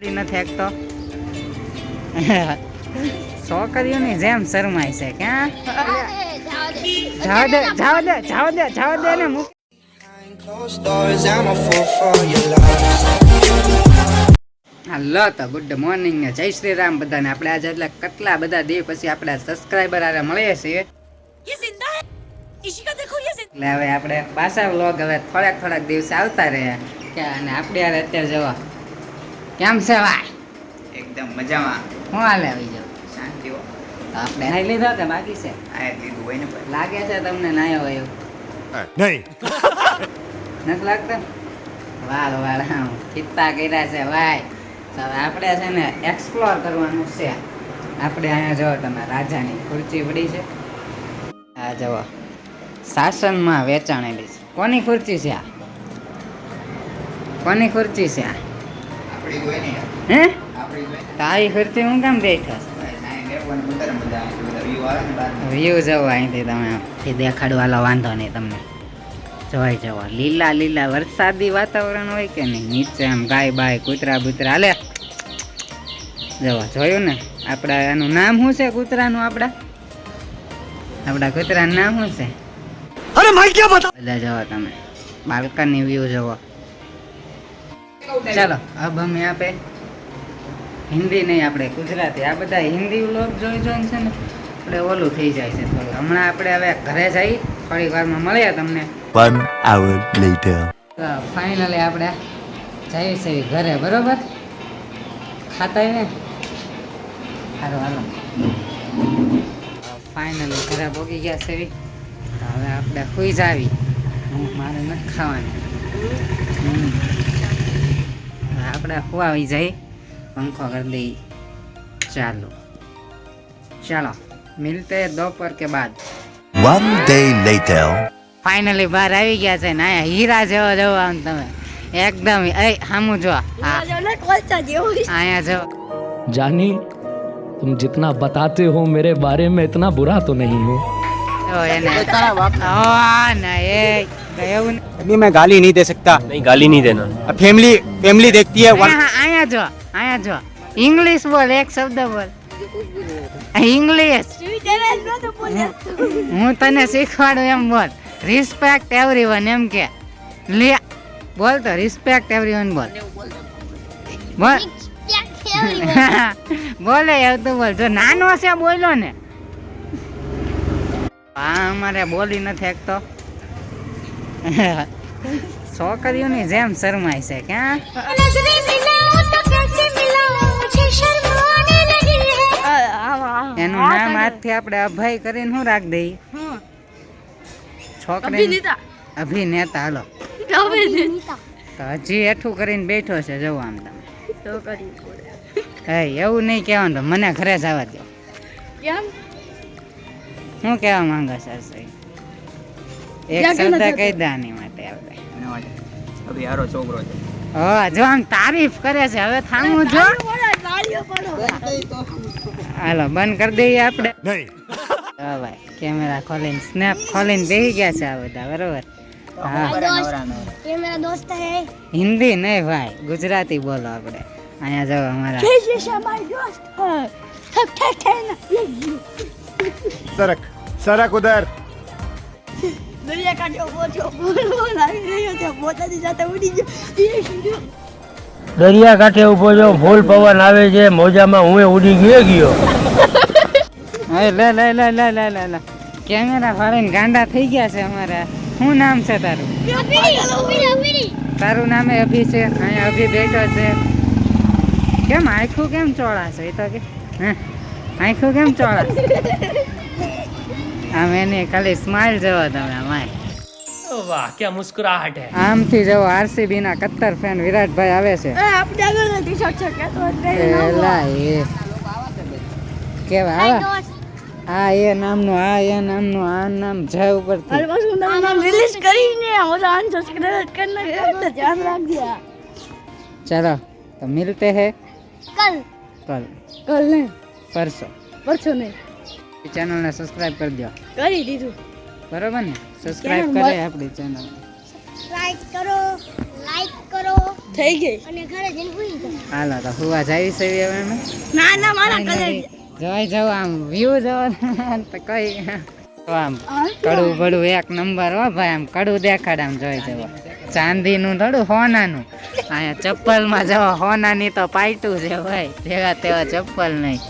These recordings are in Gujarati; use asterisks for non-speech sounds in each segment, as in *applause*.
નથી એકતો છોકરીઓની જેમ શરમાય છે ક્યાં જાવ દે જાવ દે જાવ દે જાવ દે ને મૂક. હલો તો ગુડ મોર્નિંગ જય શ્રી રામ બધાને. આપણે આજે એટલે કેટલા બધા દિવસ પછી આપણા સબસ્ક્રાઈબર આરે મળીએ છીએ. એટલે હવે આપણે પાછા વ્લોગ હવે થોડાક થોડાક દિવસે આવતા રહ્યા અને આપણે અત્યારે જવા. કેમ છે ભાઈ? એકદમ મજામાં. હું હાલે આવી જાવ શાંતિ હો. આપણે નાઈ લીધો કે બાકી છે? આ લીધું હોય ને લાગે છે તમને નાયો હોય એવું? નહીં. નથી લાગતો? વાળ વાળ ચિત્તા કર્યા છે ભાઈ. તો હવે આપણે છે ને એક્સપ્લોર કરવાનું છે. આપણે અહીંયા જો તમે રાજાની ખુરચી પડી છે. આ જુઓ શાસનમાં વેચાણેલી છે. કોની ખુરચી છે આ? કોની ખુરચી છે આ? હે? આપણી હોય ને તો આવી ખુરચી હું કેમ બેઠો વ્યૂ જવો અહીંથી તમે. એ દેખાડવાલો વાંધો નહીં તમને. જોવાય જવો લીલા લીલા વરસાદી વાતાવરણ હોય કે નહીં? નીચે આમ ગાય બાય કૂતરા બૂતરા. હાલે. જવો જોયું ને? આપણા એનું નામ શું છે? કૂતરાનું આપણા? આપણા કૂતરાનું નામ શું છે? અરે ભાઈ ક્યાં બતા બધા જવો તમે. બાલ્કની વ્યૂ જવો ચાલો અબ અમે આપે હિન્દી નહીં આપણે ગુજરાતી. આ બધા હિન્દી વ્લોગ જોઈ જોઈને છે ને આપણે ઓલું થઈ જાય છે થોડું. હમણાં આપણે હવે ઘરે જઈ થોડી વારમાં મળીએ તમને. Finally hour later. ફાઇનલી આપણે જઈએ છીએ ઘરે બરોબર? ખાતા ને સારું હાલો. ફાઇનલી ઘરે ભોગી ગયા છે હવે આપણે સુઈ જાવી. હું મારે નથી ખાવાની. હમ. હવે આપણે સુવાવી જઈ પંખો કરી દઈ ચાલો ચાલો મિલતે दोपहर के बाद One day later. ફાઇનલી બહાર આવી ગયા છે ને અહીંયા હીરા જેવો જેવો આમ તમે એકદમ એ સામું જો આ कोलचा जो અહીંયા જો जानी तुम जितना बताते हो मेरे बारे में इतना बुरा तो नहीं हूँ જો એને આ ના એ એવું ને. अभी मैं गाली नहीं दे सकता नहीं गाली नहीं देना अब फैमिली फैमिली देखती है वन- અહીંયા અહીંયા જો અહીંયા જો ઇંગ્લિશ બોલ એક શબ્દ બોલ ઇંગ્લિશ હું તને શીખવાડું એમ બોલ રિસ્પેક્ટ એવરીવન એમ કે લે બોલ તો રિસ્પેક્ટ એવરીવન બોલ બોલ *laughs* બોલે એવું તો બોલ જો નાનો છે બોલો ને આ અમારે બોલી નથી એકતો *laughs* છોકરીઓની જેમ શરમાય છે ક્યાં એનું નામ આજથી આપણે અભય કરીને શું રાખ દઈ છોકરી અભિનેતા. હાલો. તો હજી એઠું કરીને બેઠો છે જવું આમ તમે. એવું નહીં કહેવાનું મને ઘરે જવા દો શું કહેવા માંગે સર હર્ષભાઈ? એક શ્રદ્ધા દાની માટે આપણે તારીફ કરે છે હવે થામું જો. હાલો બંધ કરી દઈએ આપણે. હા ભાઈ કેમેરા ખોલીને સ્નેપ ખોલીને બેસી ગયા છે આ બધા બરોબર? હિન્દી નહીં ભાઈ ગુજરાતી બોલો આપણે. અહીંયા જાવ અમારા સરક સરક ઉધર. દરિયા કાંઠે ઊભો છો આવી રહ્યો છે. પોતાની સાથે ઉડી ગયો. દરિયા કાંઠે ઊભો છો ફૂલ પવન આવે છે. મોજામાં હું ઉડી ગયો ગયો. હવે લે લે લે લે લે લે લે. કેમેરા ફાડીને ગાંડા થઈ ગયા છે અમારા. શું નામ છે તારું? તારું નામે અભી છે. અહીંયા અભી બેઠો છે. કેમ આખું કેમ ચોળા છે? એ તો કે હે? આખું કેમ ચોળા? આમ એને ખાલી સ્માઇલ જવો તમે આમથી જવો ના કત્તર ફેન વિરાટભાઈ આ નામ જાય ઉપર ચલો તો મિલતે હે? કલ. કલ. કલ પરસો. પરસો નહીં. ચેનલને સબસ્ક્રાઇબ કરી દો કરી દીધું. બરોબર ને? સબસ્ક્રાઇબ કરે આપણી ચેનલ સબસ્ક્રાઇબ કરો લાઈક કરો. થઈ ગઈ. અને ઘરે જઈને પૂરી દો હાલો તો હુવા જાવી છે હવે અમે? ના ના મારા કલે જવાય જાવ આમ વ્યૂ જવા તો કઈ આમ કડું બડું એક નંબર હો ભાઈ આમ કડું દેખાડ આમ જોઈ જવો ચાંદીનું થોડું હોનાનું. અહીંયા ચપ્પલમાં જવા હોનાની તો પાયટું છે ભાઈ. જેવા તેવા ચપ્પલ નહીં.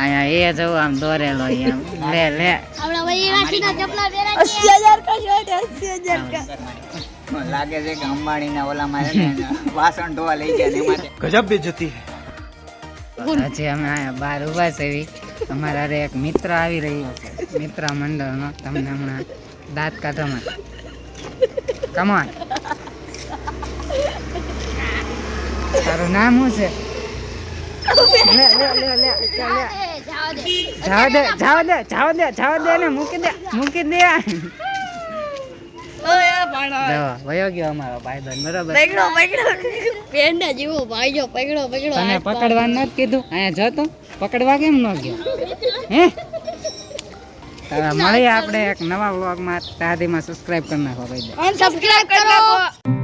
અહીંયા એ જવું આમ દોરેલો આમ. લે લે. લાગે છે કે અંબાણીના ઓલામાં છે ને વાસણ ધોવા લઈ ગયા ને ગજબ બેજતી હે. આજે અમે આયા બાર ઊભા છે અમારા રે એક મિત્ર આવી રહ્યો છે. મિત્ર મંડળનો. તમને હમણાં દાંત કાઢવામાં કમાન તારું નામ શું છે? લે. જાવ દે. જાવ દે જાવ દે જાવ દે ને મૂકી દે મૂકી દે. કીધું? અહીંયા જતો પકડવા કેમ ન ગયો? હે? મળીએ આપણે એક નવા વ્લોગમાં ત્યાંથીમાં સબસ્ક્રાઇબ કરી નાખો ભાઈ સબસ્ક્રાઇબ કરો.